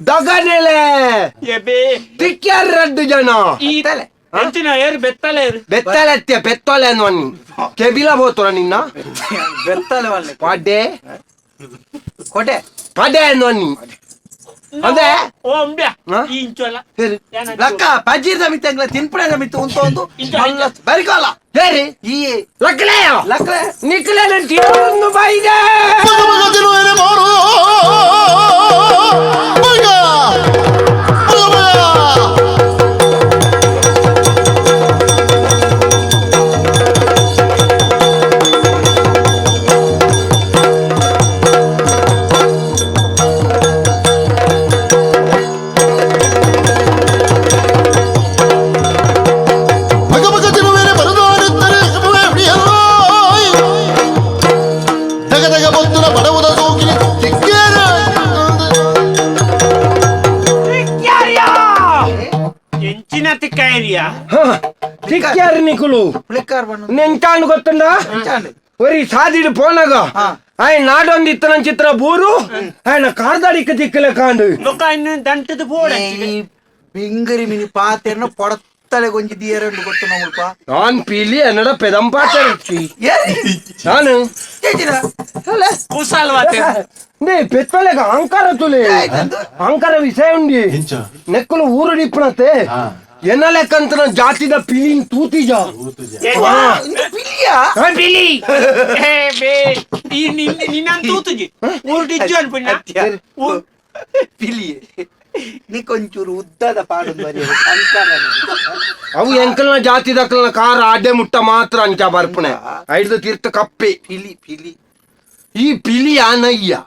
ದಗನೆಲೆ! ಎಬೆ! ತಿಕ್ಕ್ಯಾರ ರಡ್ಡು ಜನ! ಈ ಎಂಚಿನ ಏರ್ ಬೆತ್ತಲೆ ಬೆತ್ತಲೆತ್ಯ ಬೆತ್ತಲೆ ಅನ್ನುವನಿ ಕೆಬಿಲ ಬೋತುರ ನಿನ್ನ? ಬೆತ್ತಲೆ ಒಳ್ಳೆ. ಪಡೆ ಕೊಡೆ. ಪಡೆ ಅನ್ನುವನಿ ಅದೇ ಓ ಅಂಬ್ಯ. ಹಾ? ಈ ಇಂಚೋಲ ಲಕ್ಕ ಬಜ್ಜಿದ ಮಿತ್ತ ಎಂಗ್ಲ ತಿನ್ಪುಣದ ಮಿತ್ತ ಉಂತ ಒಂದು. ಬರಿಕೋಲ ಹೇರಿ ಈ ಲಕ್ಲೆಯ? ಲಕ್ಕ ನಿಕ್ಲೆನ ತೀರೊಂದು ಬೈದೆ. నీకులు. నించాను గొత్తుందా ఒరి సాదిడు పోనగా ఆయన నాటొంది ఇత్తనం చిత్ర బూరు ఆయన కార్దాడిక్క దిక్కులే కాండు. దంటది పింగరి మిని పాతేన పొడత్తలే కొంచెం దియరండు కొట్టున్నాములపా నాన్ పీలి అన్నడ పెదం పాతారు నాను. కుసాలు నే పెట్టుకోలేక అంకారతులే. అంకార విషయం నెక్కులు ఊరు నిప్పునతే ಎನ್ನ ಲೆಕ್ಕಂತ ನನ್ನ ಜಾತಿದ ಪಿಲಿನ್ ತೂತಿಜ. ಪಿಲಿ. ನಿನ್ನ ತೂತುಜಿ. ಪಿಲಿ. ನೀ ಕೊಂಚೂರು ಉದ್ದದ ಅವು ಎಂಕಲ್ನ ಜಾತಿ ದಕ್ಕಲ್ನ ಕಾರ ಅಡ್ಡೆ ಮುಟ್ಟ ಮಾತ್ರ ಅಂಚ ಬರ್ಪಣೆ. ಐದು ತೀರ್ಥ ಕಪ್ಪೆ. ಪಿಲಿ ಪಿಲಿ. ಈ ಪಿಲಿ ಆನಯ್ಯ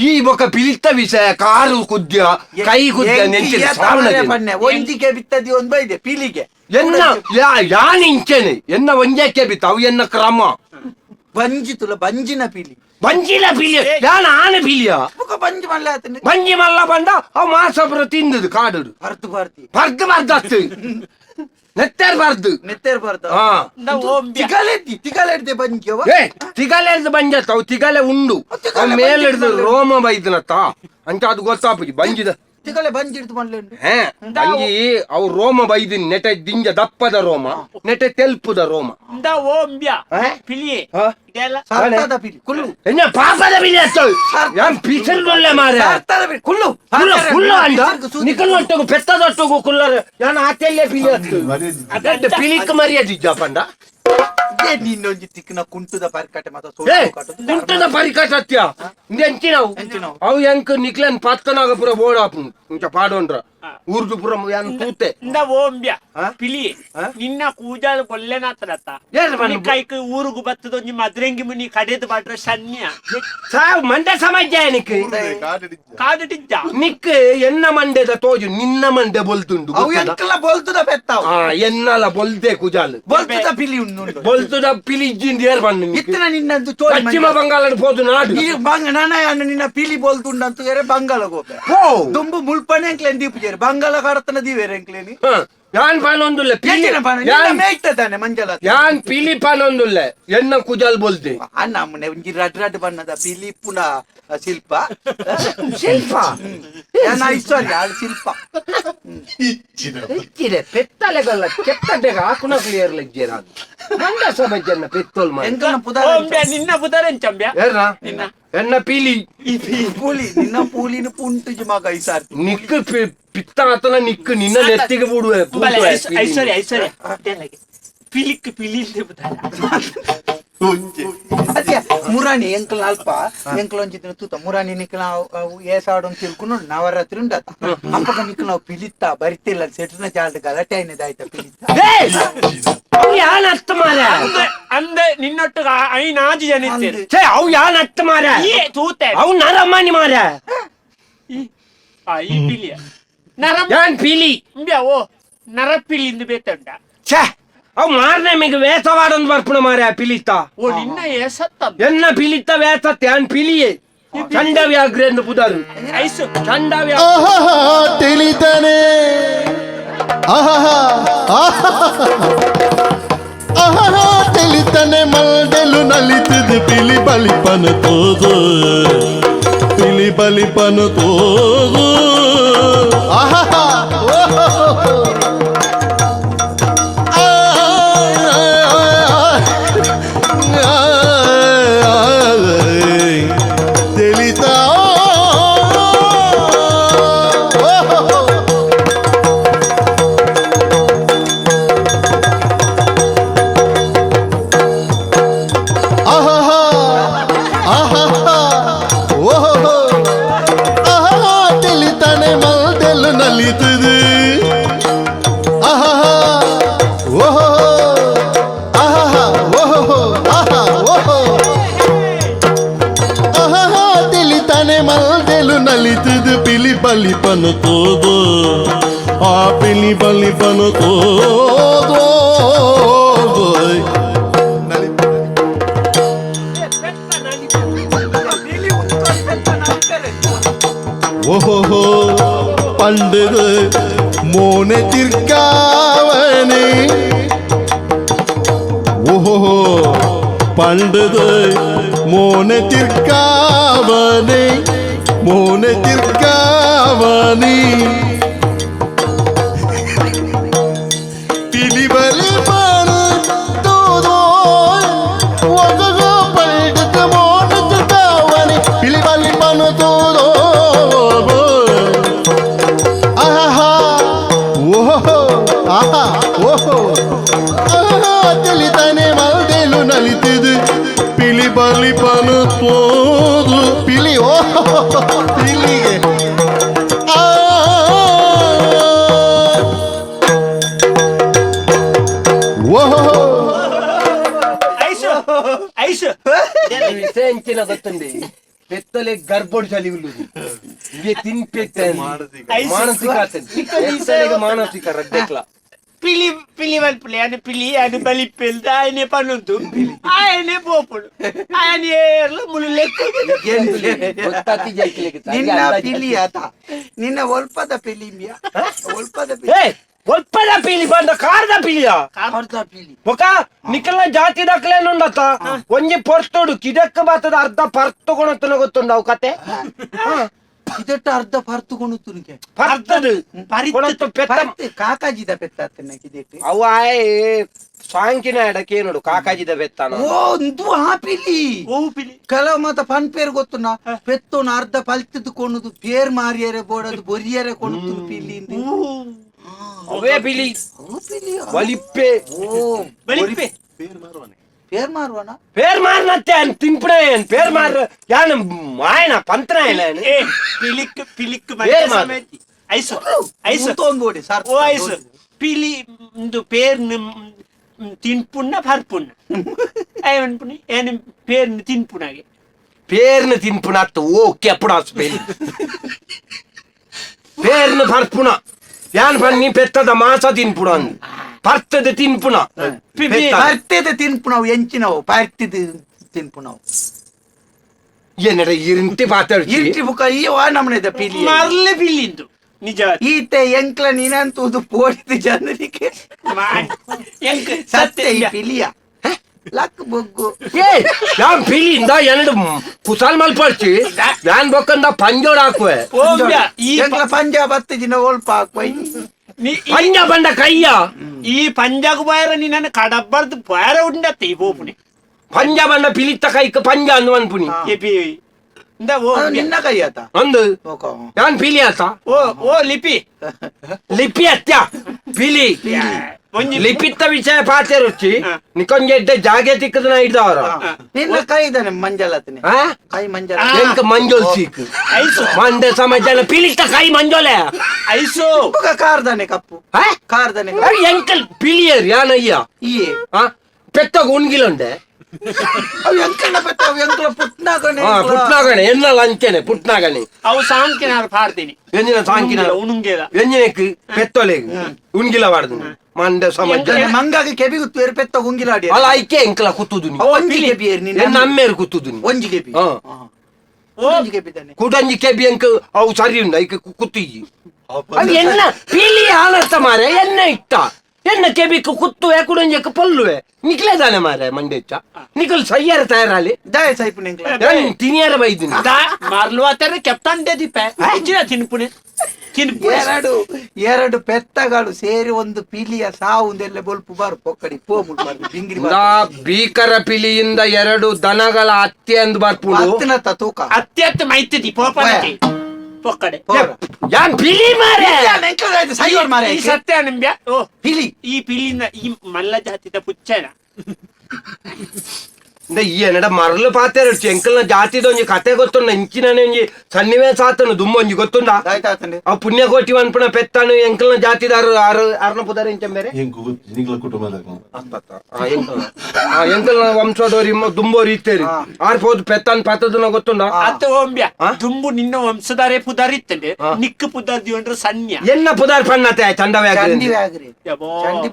ಈ ಬೊಕ್ಕ ಪಿಲಿತ್ತ ವಿಷಯ ಕಾರು ಕುದ್ಯ ಕೈ ಕುದ್ಯ ನೆಂಚಿನ ಸಾವಣ ಒಂಜಿಗೆ ಬಿತ್ತದಿ ಒಂದು ಬೈದೆ ಪೀಲಿಗೆ ಎನ್ನ ಯಾನ್ ಇಂಚನೆ ಎನ್ನ ಒಂಜಕ್ಕೆ ಬಿತ್ತ ಅವು ಎನ್ನ ಕ್ರಮ ಬಂಜಿ ತುಲ ಬಂಜಿನ ಪೀಲಿ ಬಂಜಿನ ಪೀಲಿ ಯಾನ್ ಆನೆ ಪೀಲಿಯ ಬಂಜಿ ಮಲ್ಲ ಬಂಜಿ ಮಲ್ಲ ಬಂಡ ಅವ್ ಮಾಸಪುರ ತಿಂದದು ಕಾಡು ಪರ್ತು ಪರ್ತಿ ಪರ್ತು ಪರ್ತು ನೆತ್ತರ್ ಬರ್ದು ನೆತ್ತೇರ್ ಬರ್ತ ಹಾ ತಿಗಲೆಡ್ದೆ ಬಂಜವ ಏ ಬಂಜತ್ತ ಅವು? ತಿಗಲೆ ಉಂಡು. ತಿಗಲೆ ಅವು ಮೇಲಿಡ್ದು ಬಂಜಿ ರೋಮ ಬೈದನತ್ತ? ಅಂತ ಅದು ಗೊತ್ತಾಪುಜಿ ಬಂಜಿದ. ತಿಗಲೆ ಹೇ ಬಂಜಿ ಅವು ರೋಮ ಬೈದಿನ್ ನೆಟೆ ದಿಂಜ ದಪ್ಪದ ರೋಮ ನೆಟೆ ತೆಲ್ಪುದ ರೋಮ. ಓಂಬ್ಯ ಹಾ? ಪಿಲಿಯೆ. ಸಾರ್ಥದ ಪಿಲಿ ಕುಲ್ಲು. ಎನ್ನ ಪಾಪದ ಬಿಲಿ ಅತ್ತು. ಯಾನ್ ಪಿಸಲ್ ಗೊಲ್ಲೆ ಮಾರೆ ಸಾರ್ಥದ ಪಿಲಿ ಕುಲ್ಲು. ಕುಲ್ಲ ಕುಲ್ಲ ಅಂದ? ಬಿಸಿರ್ಗು ಸೂದಿ. ನಿಕಲ್ನೊಟ್ಟಗು ಪೆತ್ತದೊಟ್ಟಗು ಕುಲ್ಲರ. ಯಾನ ಆತೆಲ್ಲೇ ಪಿಲಿ ಅತ್ತು. ಅದಡ್ಡ ಪಿಲಿಕ್ ಮರ್ಯಾದಿಜ್ಜ ಪಂಡ? ಏ ನಿನ್ನೊಂಜಿ ತಿಕ್ಕಿನ ಕುಂಟುದ ಪರಿಕಟೆ ಕುಂಟದ ಎಂಚಿನವು? ಅವು ಎಂಕ್ ನಿಕ್ಲೆನ್ ಪತ್ತನಾಗ ಪುರ ಬೋಡಾಪು ಇಂಚ ಪಾಡೋನ್ರ ಊರ್ದು ಪುರ ಯಾನ್ ತೂತೆ ಇಂದ ಓಂಬ್ಯ ಹಾ? ಪಿಲಿಯೆ ಹಾ? ನಿನ್ನ ಕೂಜಾಲ ಕೊಲ್ಲೆನಾತರತ್ತ ಏನ್ ಬನ್ನು? ಕೈಕ್ ಊರುಗು ಬತ್ತದ ಒಂಜಿ ಮದ್ರೆಂಗಿ ಮುನಿ ಕಡೆದು ಬಾಟ್ರ ಸನ್ಯ ಸಾವು ಮಂಡೆ ಸಮಜ್ಜ ನಿಕ್ ಕಾದು ಡಿಜ್ಜ ನಿಕ್ ಎನ್ನ ಮಂಡೆದ ತೋಜು ನಿನ್ನ ಮಂಡೆ ಬೊಲ್ತುಂಡು ಅವು ಗೊತ್ತದ? ಎಂಕಲ ಬೋಲ್ತುದ ಬೆತ್ತಾವ ಆ ಎನ್ನಲ ಬೊಲ್ದೆ ಕುಜಾಲ್ ಬೋಲ್ತುದ ಪಿಲಿ ಉಂಡು ಬೊಲ್ತುದ ಪಿಲಿ ಇಜ್ಜಿಂದ ಏರ್ ಬಣ್ಣ ನಿಕ್. ಇತ್ತಿನ ನಿನ್ನಂದು ಚೋರಿ ಪಶ್ಚಿಮ ಬಂಗಾಳ ಹೋದು ನಾಡು ಈ ಬಂಗ ನಾನ ಅನ್ನ ನಿನ್ನ ಪೀಲಿ ಬೋಲ್ತುಂಡಂತ ಏರೆ ಬಂಗಾಳ ಗೋಪೆ ಓ ದುಂಬು ಮುಲ್ಪನೆ ಎಂಕ್ಲೇನ್ ದೀಪ ಜೇರಿ ಬಂಗಾಳ ಕಡತನ ದೀವೇರೆ ಎಂಕ್ಲೇನಿ ಹ, ಯಾನ್ ಪಾನೊಂದುಲ್ಲ ಪಿಲಿ ಎಂಚಿನ ಪಾನ ನಿನ್ನ ಯಾನ್ ಮೇಯ್ತ ತಾನೆ ಮಂಜಲ ಯಾನ್ ಪಿಲಿ ಪಾನೊಂದುಲ್ಲ ಎನ್ನ ಕುಜಾಲ್ ಬೊಲ್ದೆ ಅಣ್ಣ ಅಮ್ಮನೆ ಒಂಜಿ ರಡ್ ರಡ್ ಬಣ್ಣದ ಪಿಲಿ ಪುನ ಶಿಲ್ಪ ಶಿಲ್ಪ ನಾನು ಐಶ್ವರ್ಯ ಆಳ್ ಶಿಲ್ಪ ಹೆಚ್ಚಿದೆ ಪೆತ್ತಲೆಗಲ್ಲ ಕೆತ್ತಡೆಗ ಹಾಕುನ ಕ್ಲಿಯರ್ ಲಜ್ಜೇರ ಮಂಡ ಸಮಜ್ಜನ್ನ ಪೆತ್ತೋಲ್ ಮಾಡಿ ಎಂಕನ ಪುದಾರ ಓಂಬ್ಯ ನಿನ್ನ ಬುದರೆಂಚಂಬ್ಯ ಏರ್ನ ನಿನ್ನ ಎನ್ನ ಪೀಲಿ ಈ ಪಿ- ಪೂಲಿ ನಿನ್ನ ಪೂಲಿನ ಪುಂಟುಜಿ ಮಗ ಈ ಸಾರ್ತಿ ನಿಕ್ ಪಿ- ಪಿತ್ತ ಆತನ ನಿಕ್ ನಿನ್ನ ನೆತ್ತಿಗೆ ಬಿಡುವೆ ಐಶ್ವರ್ಯ ಐಶ್ವರ್ಯ. ಪಿಲಿಕ್ ಪಿಲಿ ಮುರಾಣಿ ಎಂಕಲ್ ಅಲ್ಪ ಎಂಕಲ್ ಒಂಜಿ ದಿನ ತೂತ. ಮುರಾಣಿ ನಿಕ್ಕಲ ಏಸಾಡು ಅಂತ ತಿಳ್ಕೊಂಡು ನವರಾತ್ರಿ ಉಂಡ ಅಪ್ಪಗ ನಿಕ್ಕ ನಾವು ಪಿಲಿತ್ತ ಬರಿತಿಲ್ಲ ಸೆಟ್ನ ಚಾಲ್ದ ಗಲಾಟೆ ಆಯ್ತಾ ಪಿಲಿತ್ತ? ಅವು ಯಾನ್ ಹತ್ತ ಮಾರ ಅಂದೆ ನಿನ್ನೊಟ್ಟಿಗೆ ಆ- ಐನ್ ಆಜು ಜನ ಇದ್ದೀರಿ ಛೇ ಅವು ಯಾನ್ ಹತ್ತ ಮಾರ ಈ ತೂತೆ. ಅವು ನರಮಣಿ ಮಾರ ಈ ಪಿಲಿಯ. ನರ ಯಾನ್ ಪೀಲಿ ಅಂಬ್ಯ ಓ ನರ ಪಿಲಿಂದ ಬೇತಂಡ ಛೇ ಅವು ಮಾರನೆ ಮಿಗ ವೇಸವಾಡೊಂದು ಬರ್ಪುಣ ಮಾರ ಪಿಲಿತ ಓ ನಿನ್ನ ಎಸತ್ತ ಎನ್ನ ಪಿಲಿತ ವೇಸತ್ತೆ ಯಾನ್ ಪಿಲಿಯೇ ಚಂಡ ವ್ಯಾಘ್ರ ಎಂದು ಬುದರು ಐಸು ಚಂಡ ವ್ಯಾಘ್ರ ಆಹಾ ತಿಳಿತಾನೆ ಆಹಾ ಆಹಾ ತಿಳಿತಾನೆ ಮಲ್ಡೆಲು ನಲಿತಿದ್ದು ಪಿಲಿ ಬಲಿಪನ ತೋದು పిలి బలి పను తోగు balibano todo boy ஓஹோ பண்டது மோனத்திற்காவனே ஓஹோ பண்டது மோனத்திற்காவனே மோனத்திற்காவனே ಇಲ್ಲ ದತ್ತೆ ಇದೆ. ಬೆತ್ತಲೇ ಗರ್ಬಡಿ ಜಲಿವುಳು ಇಗೆ 3 ಪೇ ತರಿ ಮಾನಸಿಕತೆ ಮಾನಸಿಕತೆ ರಕ್ ಪಿಲಿ ಪಿಲಿವಲ್ 플레이ನೆ ಪಿಲಿ ಆದೆ ಬಲಿ ಬಿಲ್ ತಾಯಿ ನೆಪನ ಧೂಪಿ ಆನೆ ಬೋಪು ಆನೆ ಲಬಲು ಲಕ್ಕ ಗೆನ್ ಗೆನ್ ಒತ್ತಾ ನಿನ್ನ ಒಲ್ಪದ ಫಿಲಿಂ ಯಾ ಒಲ್ಪದ ಏ ಒಪ್ಪದ ಪೀಲಿ ಬಂದ ಕಾರ್ದ ಪೀಲಿಯ? ಬೊಕ ನಿಕಲ ಜಾತಿ ದಾಖಲೇನುಂಡತ ಒಂಜಿ ಪರ್ತೋಡು ಕಿದಕ್ಕ ಬರ್ತದ ಅರ್ಧ ಪರ್ತು ಕೊಣತನ ಗೊತ್ತುಂಡ ಅವು ಕತೆ ಇದಟ್ಟ ಅರ್ಧ ಪರ್ತು ಕೊಣುತ್ತುನಿಗೆ ಪರ್ತದು. ಪರಿತ್ತು ಪೆತ್ತ. ಕಾಕಾಜಿದ ಪೆತ್ತ ಅತ್ತನ ಕಿದೆಟ್ಟು. ಅವ ಸಾಂಕಿನ ಎಡಕ್ಕೆ ನೋಡು ಕಾಕಾಜಿದ ಪೆತ್ತ ಓ ಒಂದು ಆ ಪಿಲಿ. ಓ ಪಿಲಿ. ಕೆಲವು ಮತ ಪನ್ ಪೇರ್ ಗೊತ್ತುನ ಪೆತ್ತೋನ ಅರ್ಧ ಪಲ್ತಿದ್ದು ಕೊಣುದು ಪೇರ್ ಮಾರಿಯರೆ ಬೋಡದು ಬೊರಿಯರೆ ಕೊಣುತ್ತು ಪಿಲಿ அவேபிலி வலிப்பே வலிப்பே பேர் மாறுவானே పేరు మారువానా పేరు మారినట్టే ఆయన తింపుడే ఆయన పేరు మారు ఆయన ఆయన పంతన ఆయన పిలిక్ పిలిక్ ఐసు ఐసు తోంబోడి సార్ ఓ ఐసు పిలి పేరు తింపున్న పర్పున్న ఏమనుకుని ఆయన పేరుని తింపునాగే పేరుని తింపునట్టు ఓకే అప్పుడు పేరుని పర్పున ಯಾನ್ ಬನ್ನಿ ಪೆತ್ತದ ಮಾಸ ತಿನ್ಪುಣ ಅಂದ್. ಪರ್ತದ ತಿನ್ಪುಣ. ಪರ್ತೆದ ತಿನ್ಪು ನಾವು ಎಂಚಿನವು ಪರ್ತಿದ ತಿನ್ಪು ನಾವು ಏನಡ ಇರಿಂಟಿ ಮಾತಾಡ ಇರಿಂಟಿ ಬುಕ ಇವ ನಮ್ಮನೆದ ಪಿಲಿ. ಮರ್ಲೆ ಪಿಲಿಂದು ನಿಜ. ಈತ ಎಂಕ್ಲ ನೀನಂತೂ ಪೋಡಿದ ಜನರಿಗೆ. ಸತ್ಯ ಈ ಪಿಲಿಯ. ಲಕ್ ಬೊಗ್ಗು ಏ ನಾನ್ ಪಿಲಿಯಿಂದ ಎರಡು ಪುಸಾಲ್ ಮಲ್ಪಡ್ಸಿ ನಾನ್ ಬೊಕ್ಕಂದ ಪಂಜೋಡ್ ಹಾಕುವೆ ಈ ಎಂಕ್ಲ ಪಂಜ ಬತ್ತು ಜಿನ ಓಲ್ಪ ಹಾಕುವೆ ನೀ ಪಂಜ ಬಂದ ಕೈಯ ಈ ಪಂಜಾಗ ಬಾಯರ ನೀ ನನ್ನ ಕಡಬ್ಬರ್ದು ಬಾಯರ ಉಂಡತ್ತೆ ಈ ಬೋಪುನಿ ಪಂಜ ಬಂದ ಪಿಲಿತ್ತ ಕೈಕ ಪಂಜ ಅಂದು ಅನ್ಪುನಿ ಎಪಿ இந்த ஓ நின்ன கையாத்தா வந்து நான் பீலியாத்தா ஓ ஓ லிபி லிபி அத்தியா பீலி பீலி ಲಿಪಿತ್ತ ವಿಷಯ ಪಾತಿರುಚ್ಚಿ ರುಚಿ. ನಿಕೊಂಜೆಡ್ಡೆ ಜಾಗೆ ತಿಕ್ಕದನ ಇದ್ದವರು ನಿನ್ನ ಕೈ ಇದ್ದಾನೆ ಮಂಜಲತನೆ ಆ? ಕೈ ಮಂಜಲ. ಎಂಕ ಮಂಜೋಲ್ ಸಿಕ್? ಐಸು. ಮಂಡೆ ಸಮಜನ ಪಿಲಿಷ್ಟ ಕೈ ಮಂಜೋಲೆ. ಐಸು. ಕುಕ ಕಾರ್ದಾನೆ ಕಪ್ಪು. ಆ? ಕಾರ್ದಾನೆ ಅರೆ ಎಂಕಲ್ ಪಿಲಿಯರ್ ಯಾನಯ್ಯ? ಈ? ಪೆತ್ತಗ ಉಣ್ಗಿಲುಂಡೆ ಅವ್ ಎಂಕಣ್ಣ ಬತ್ತ ಅವ್ ಎಂಕಲ ಪುಟ್ನಾಗಣೆ ಹಾ ಪುಟ್ನಾಗಣೆ ಎನ್ನಲ್ಲ ಅಂಚನೆ ಪುಟ್ನಾಗಣೆ. ಅವು ಸಾಂಕಿನ ಪಾಡ್ತೀನಿ. ಎಂಜಿನ ಸಾಂಕಿನ ಉಣುಂಗೇದ ಎಂಜಿನಕ್ಕೆ ಪೆತ್ತೊಲೆಗೆ ಉಣ್ಗಿಲ ಮಂಡ ಸಮಾಜ ಮಂಗಾಗಿ ಕೆಬಿ ಗುತ್ತು ಏರ್ ಪೆತ್ತ ಉಂಗಿಲಾಡಿ ಅಲ್ಲ ಐಕೆ ಎಂಕಲ ಕುತ್ತುದು ನೀ ಒಂಜಿ ಕೆಬಿ ಏರ್ ನೀ ನನ್ನ ಕುತ್ತುದು ನೀ ಒಂಜಿ ಕೆಬಿ? ಹಾ. ಒಂಜಿ ಕೆಬಿ ತಾನೆ. ಕುಡಂಜಿ ಕೆಬಿ ಎಂಕ ಅವು ಸರಿ ಉಂಡು ಐಕೆ ಕುತ್ತಿಗಿ ಅದು ಎನ್ನ ಪೀಲಿ ಆಲಸ ಮಾರೆ ಎನ್ನ ಇಟ್ಟ. ಎಣ್ಣಕ್ಕೆ ಬೇಕು ಕುತ್ತು ಯಾಕುಡಂಜಕ್ಕೆ ಪಲ್ಲುವೆ. ನಿಖಿಲ ತಾನೆ ಮಾರ ಮಂಡೆಚ್ಚ ನಿಕಲ್ ಸಯ್ಯಾರ ತಯಾರಾಲಿ ದಾಯ ಸೈಪು ನಿಂಗೆ ತಿನಿಯಾರ ಬೈದಿನಿ. ಮಾರ್ಲು ಆತರ ಕೆಪ್ತಾಂಡೆ ದೀಪ. ಹೆಚ್ಚಿನ ತಿನ್ಪುಣೆ ಎರಡು ಎರಡು ಪೆತ್ತಗಳು ಸೇರಿ ಒಂದು ಪಿಲಿಯ ಸಾವುಂದೆಲ್ಲ ಬೊಲ್ಪು ಬಾರು ಪೊಕ್ಕಡಿ ಪೋಬುಡು ಬಿಂಗಿರಿ ಭೀಕರ ಪಿಲಿಯಿಂದ ಎರಡು ದನಗಳ ಅತ್ಯ ಎಂದು ಬರ್ಪುಡು ತೂಕ. ಮೈತಿ ಮೈತಿದಿ ಪೋಪ ಪೊಕ್ಕಡೆ ಪೋರ. ಯಾನ್? ಪಿಲಿ ಮಾರೆ! ಸೈವರ್ ಮಾರೆ ಈ ಸತ್ಯ ನಿಂಬ್ಯ ಓ ಪಿಲಿ. ಈ ಪಿಲಿನ ಈ ಮಲ್ಲ ಜಾತಿದ ಪುಚ್ಚನ. ಇಂದ ಈ ಎನ್ನಡ ಮರಳು ಪಾತೆರ ಎಂಕಲ್ನ ಜಾತಿದ ಒಂಜಿ ಕತೆ ಗೊತ್ತುಂಡ ಇಂಚಿನ ಒಂಜಿ ಸನ್ನಿವೇಶ ಆತನು ದುಮ್ಮ ಒಂಜಿ ಗೊತ್ತುಂಡ ಆಯ್ತಾತಂಡೆ ಅವ್ ಪುಣ್ಯಕೋಟಿ ಅನ್ಪುಣ ಪೆತ್ತಾನು ಎಂಕಲ್ನ ಜಾತಿದ ಆರು ಆರು ಆರ್ನ ಪುದಾರ ಇಂಚ ಬೇರೆ ಹೆಂಗ್ ನಿಗ್ಲ ಕುಟುಂಬದ ಎಂಕಲ್ನ ವಂಶದವ್ರು ಇಮ್ಮ ದುಂಬೋರು ಇತ್ತೇರಿ ಹಾ. ಆರ್ ಪೋದು ಪೆತ್ತಾನ್ ಪಾತದನ ಗೊತ್ತುಂಡ ಅತ್ತ ಓಂಬ್ಯ ಆ? ದುಂಬು ನಿನ್ನ ವಂಶದಾರೆ ಪುದಾರಿತ್ತಂಡೆ ಆ. ನಿಕ್ಕು ಪುದಾರ್ದಿ ಅಂದ್ರೆ ಸನ್ಯ ಎನ್ನ ಪುದಾರ್ ಪಣ್ಣತೆ ಚಂಡವೇ ಚಂಡಿ ವ್ಯಾಗ್ರಿ ಯಬೋ. ಚಂಡಿ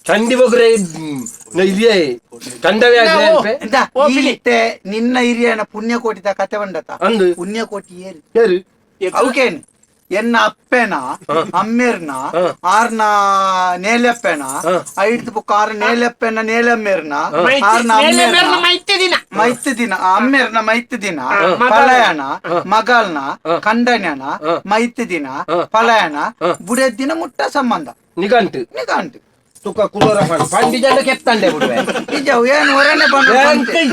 ಬೊಗ್ರಿ ಚಂಡಿ ಬಗ್ರೆ ಇದೆಯೇ ಚಂಡವೇ ಆಗ್ರೆ ನಾವು- ಅಲ್ಪೆ? ಎಂತ ಓ, ಪಿಲಿ. ಈತೆ ನಿನ್ನ ಹಿರಿಯನ ಪುಣ್ಯಕೋಟಿದ ಕತೆ ಬಂಡತ ಅಂದು ಪುಣ್ಯಕೋಟಿ ಏರಿ ಯಾರು ಎಗ್ಲ- ಅವಕೇನು ಎನ್ನ ಅಪ್ಪೆನ ಅಮ್ಮೇರ್ನ ಹ. ಆರ್ನ ನೇಲೆಪ್ಪೆನ ಹ. ಐಡ್ದು ಬುಕ್ ಆರ್ ನೇಲೆಪ್ಪೆನ ನೇಲಮ್ಮೇರ್ನ ಮೈತಿ- ಆರ್ನ ಮೇಲೆ ಮೇಲ್ನ ಅಮ್ಮೇರ್ನ ಮೈತಿ ದಿನ ಮೈತ್ ದಿನ ಅಮ್ಮೇರ್ನ ಮೈತ್ ದಿನ ಮಗಳ. ಪಲಯನ ಮಗಲ್ನ ಹ. ಕಂಡನ್ಯನ ಹ. ಮೈತ್ ದಿನ ಹ. ಪಲಯನ ಹ. ಬುಡ ದಿನ ಮುಟ್ಟ ಸಂಬಂಧ ನಿಗಂಟು ನಿಗಂಟು ತುಕ ಕುಲೋರ ಪಂಡ್ ಪಂಡಿ ಜಂಡ ಕೆತ್ತಂಡೆ ಬಿಡ್ವೆ ನಿಜ ಏನ್ ಹೊರನೆ ಬಂದು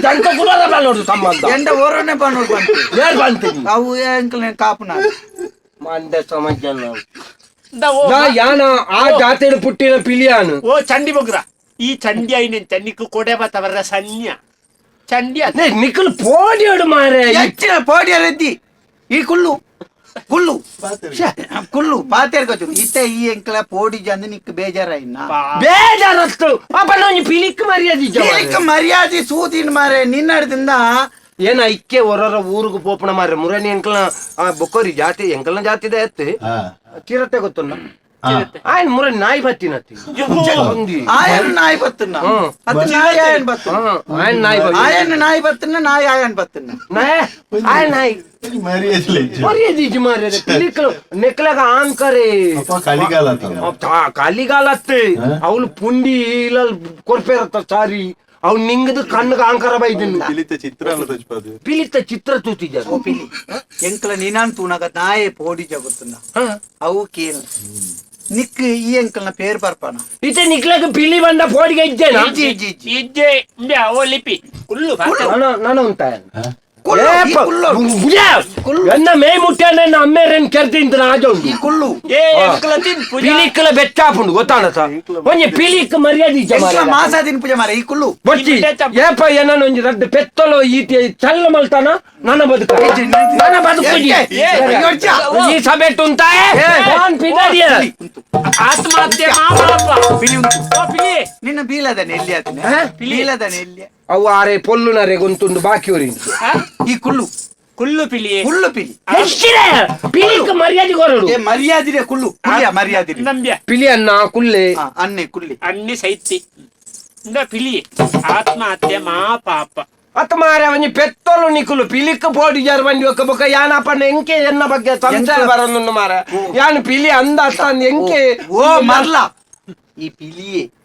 ಜಂಕ ಕುಲೋರ ನೋಡು ಸಂಬಂಧ ಎಂಡ ಹೊರನೆ ಬಂದು ಬಂತು ಯಾರು ಬಂತೀನಿ ಅವು ಎಂಕಲ್ ಕಾಪುನ ಮಂಡೆ ಸಮಾಜ ನಾವು ಇಂದ ಓ ನಾ ಯಾನ ಆ ಜಾತಿಯ ಪುಟ್ಟಿನ ಪಿಲಿಯಾನು ಓ ಚಂಡಿ ಬೊಗ್ರ ಈ ಚಂಡಿ ಐನೆಂತ ನಿಕ್ಕು ಕೊಡೆ ಬತ್ತವರ ಸನ್ಯ ಚಂಡಿ ಅದ ನೇ ನಿಖಲ್ ಪೋಡಿಯೋಡು ಮಾರೆ ಹೆಚ್ಚಿನ ಪೋಡಿಯರೆದ್ದಿ ಈ ಕುಳ್ಳು ಕುಲ್ಲು. ಕುಳ್ಳು ಪಾತೇರ್ ಗೊತ್ತು ಇತ್ತೆ ಈ ಎಂಕ್ಲ ಪೋಡಿ ಜನ ನಿಕ್ ಬೇಜಾರ ಇನ್ನ ಬೇಜಾರತ್ತು ಪಾಪ ನಾನು ಪಿಲಿಕ್ ಮರ್ಯಾದಿ ಪಿಲಿಕ್ ಮರ್ಯಾದೆ ಸೂದಿನ ಮಾರೆ ನಿನ್ನಡದಿಂದ ಏನ ಇಕ್ಕೆ ಹೊರರ ಊರಿಗೆ ಪೋಪಣ ಮಾರೆ ಮುರಣಿ ಎಂಕ್ಲ ಆ ಬೊಕ್ಕೋರಿ ಜಾತಿ ಎಂಕಲ್ನ ಜಾತಿದ ಇದೆ ಹಾ. ಚಿರತೆ ಗೊತ್ತುಂಡ ಆಯ್ನ್ ಮೂರ ನಾಯಿ ಬತ್ತಿನತ್ತಿ ಆಯನ್ ನಾಯಿ ಬತ್ತಿನ. ಅದು ನಾಯಿ ಆಯನ್ ಹಾ ಆಯ್ನ್ ನಾಯಿ ಬತ್ತಿ ಆಯನ್ ನಾಯಿ ಬತ್ತನ್ನ ನಾಯಿ ಆಯನ್ ನಾಯ ಆಯ್ ನಾಯಿ. ಮಾರಿ ಮರ್ಯಾದಿ. ಮಾರೆ ಪಿಲಿಕ್ಲು ನೆಕ್ಲಾಗ ಆನ್ ಕರೆ ಅಪ್ಪ ಕಲಿಗಾಲ ಆತಲ್ಲ. ಕಾಲಿಗಾಲತ್ತೆ. ಅವಳು ಪುಂಡಿ ಇಲ್ಲಲ್ ಕೊರ್ಪೇರತ್ತ ಸಾರಿ ಅವ್ನು ನಿಂಗದು ಕಣ್ಣಗ ಆಂಕರ ಬೈದನ್ನು ತಿಳಿತ ಚಿತ್ರ ಅಲ್ಲ ರಜಪಾದು ಪಿಲಿತ ಚಿತ್ರ ತೂತಿದ್ದ ಪಿಲಿ. ಎಂಕಲ ನೀನಾನ್ ತೂನಗ ನಾಯಿ ಪೋಡಿ ಜಗುತ್ತನ್ನ ಅವು ಕೇಳು ನಿಕ್ ಈ ಎಂಕಲ್ನ ಪೇರ್ ಬರ್ಪಾನ ಇತ್ತೆ ನಿಕ್ಲಾಗ ಪಿಲಿ ಬಂದ ಪೋಡಿಗೆ ಇದ್ದೇನಾ ಇಜ್ಜಿ ಇಜ್ಜಿ ಇಜ್ಜಿ ಇಜ್ಜೆ ಇಂಬ್ಯ ಓ ಲಿಪಿ ಕುಲ್ಲು ಭಾತ. ನಾನು ನಾನು ಉಂಟ ಕುಳ್ಳು, ಈ ಕುಳ್ಳು. ಎನ್ನ ಮೇ ಮುಟ್ಟ ನನ್ನ ಅಮ್ಮೇರನ್ ಕೆರ್ತಿಂತ ರಾಜೌಂಡು ಈ ಕುಳ್ಳು ಏ ಎಂಕಲ ತಿನ್ ಪೂಜಾ ಪಿಲಿಕ್ಕಲ ಬೆಚ್ಚಾಪುಂಡು ಗೊತ್ತಾಣ ಸಾ ಒಂಜಿ ಪಿಲಿಕ್ ಮರ್ಯಾದಿ ಎಂಕಲ ಮಾಸ ದಿನ ಪೂಜೆ ಮಾರ ಈ ಕುಳ್ಳು ಬಚ್ಚಿ ಏಪ ಏನನ್ನ ಒಂಜಿ ರಡ್ಡು ಪೆತ್ತಲು ಈತಿ ಚಲ್ಲ ಮಲ್ತಾನ ನನ್ನ ಬದುಕು ನನ್ನ ಬದುಕು ಈ ಸಭೆ ಪಿದಾಡಿಯ ಆತ್ಮಹತ್ಯೆ ನಿನ್ನ ಬೀಲದನೆ ಎಲ್ಲಿ? ಬೀಲದನೆ ಎಲ್ಲಿ ಅವು ಆರೆ ಪೊಲ್ಲುನರೆ ಗೊಂತುಂಡು ಬಾಕಿ? ಈ ಕುಳ್ಳು ಕುಲ್ಲು ಪಿಲಿ ಕುಳ್ಳು ಪಿಲಿ ಎಷ್ಟಿದೆ ಪಿಲಿಕ್ ಮರ್ಯಾದೆ ಕೊರಡು ಏ ಮರ್ಯಾದಿರೆ ಕುಳ್ಳು ಕುಳ್ಳಿಯ ಮರ್ಯಾದಿ ನಂಬ್ಯ ಪಿಲಿ ಅನ್ನ ಕುಲ್ಲೆ ಅನ್ನೆ ಕುಳ್ಳಿ ಅನ್ನಿ ಸೈತಿ ಇಂದ ಪಿಲಿ ಆತ್ಮಹತ್ಯೆ ಮಾ ಪಾಪ ಅತ್ತ ಮಾರ ಒಂಜಿ ಪೆತ್ತಲು ನಿಕುಲು ಪಿಲಿಕ್ ಪೋಡಿ ಜರ್ ಬಂಡಿ ಒಕ್ಕ ಬೊಕ್ಕ ಯಾನಪ್ಪನ ಎಂಕೆ ಎನ್ನ ಬಗ್ಗೆ ಸಂಶಯ ಬರನ್ನು ಮಾರ ಯಾನ್ ಪಿಲಿ ಅಂದ ಅತ್ತ ಅಂದ್ ಎಂಕೆ ಓ ಮರ್ಲ ಈ ಪಿಲಿಯೇ